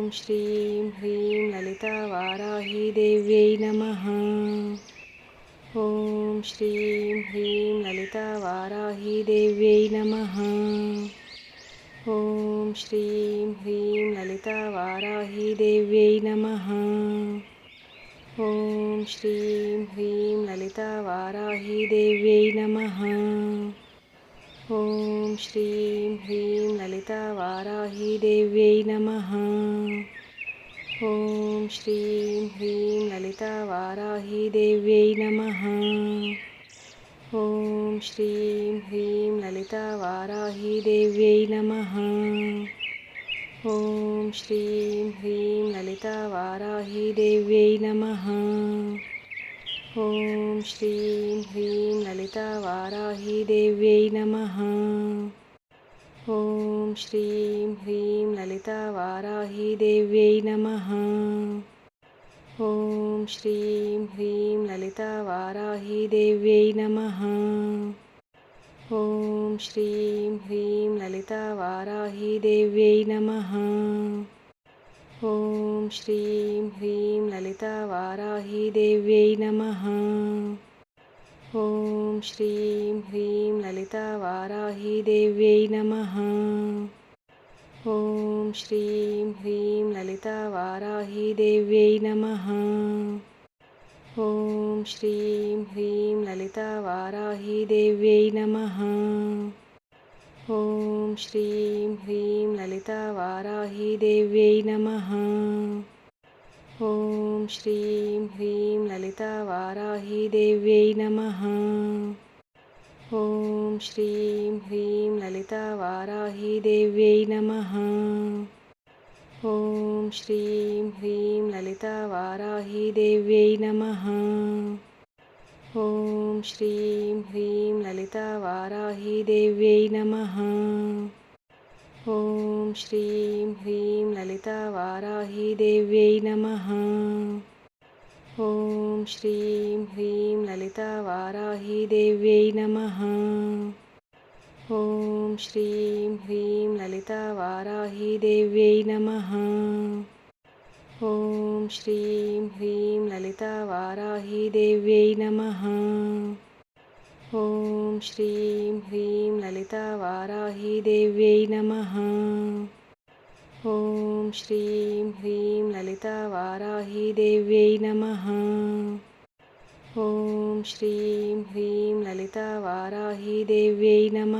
ఓం శ్రీం హ్రీం లలిత వారాహి దేవ్యై నమ. ఓం శ్రీం హ్రీం లలిత వారాహి దేవ్యై నమ. ఓం శ్రీం హ్రీం లలిత వారాహి దేవ్యై నమ. ఓం శ్రీం హ్రీం లలిత వారాహి దేవ్యై నమ. ఓం శ్రీం హ్రీం లలిత వారాహీదేవ్యై నమ. ఓం శ్రీం హ్రీం లలిత వారాహీదేవ్యై నమ. ఓం శ్రీం హ్రీం లలిత వారాహీదేవ్యై నమ. ఓం శ్రీం హ్రీం లలిత వారాహీదేవ్యై నమ. ఓం శ్రీం హ్రీం లలిత వారాహి దేవ్యై నమ. ఓం శ్రీం హ్రీం లలిత వారాహి దేవ్యై నమ. ఓం శ్రీం హ్రీం లలిత వారాహి దేవ్యై నమ. ఓం శ్రీం హ్రీం లలిత వారాహి నమ. ఓం శ్రీం హ్రీం లలిత వారాహి దేవ్యై నమ. ఓం శ్రీం హ్రీం లలిత వారాహి దేవ్యై నమ. ఓం శ్రీం హ్రీం లలిత వారాహి దేవ్యై నమ. ఓం శ్రీం హ్రీం లలిత వారాహి నమ. ఓం శ్రీం హ్రీం లలిత వారాహి దేవ్యై నమ. ఓం శ్రీం హ్రీం లలిత వారాహి దేవ్యై నమ. ఓం శ్రీం హ్రీం లలిత వారాహి దేవ్యై నమ. ఓం శ్రీం హ్రీం లలిత వారాహి నమ. ఓం శ్రీం హ్రీం లలిత వారాహి దేవ్యై నమ. ఓం శ్రీం హ్రీం లలిత వారాహి దేవ్యై నమ. ఓం శ్రీం హ్రీం లలిత వారాహి దేవ్యై నమ. ఓం శ్రీం హ్రీం లలిత వారాహి నమ. ఓం శ్రీం హ్రీం లలిత వారాహి దేవ్యై నమ. ఓం శ్రీం హ్రీం లలిత వారాహి దేవ్యై నమ. ఓం శ్రీం హ్రీం లలిత వారాహి దేవ్యై నమ. ఓం శ్రీం హ్రీం లలిత వారాహి నమ.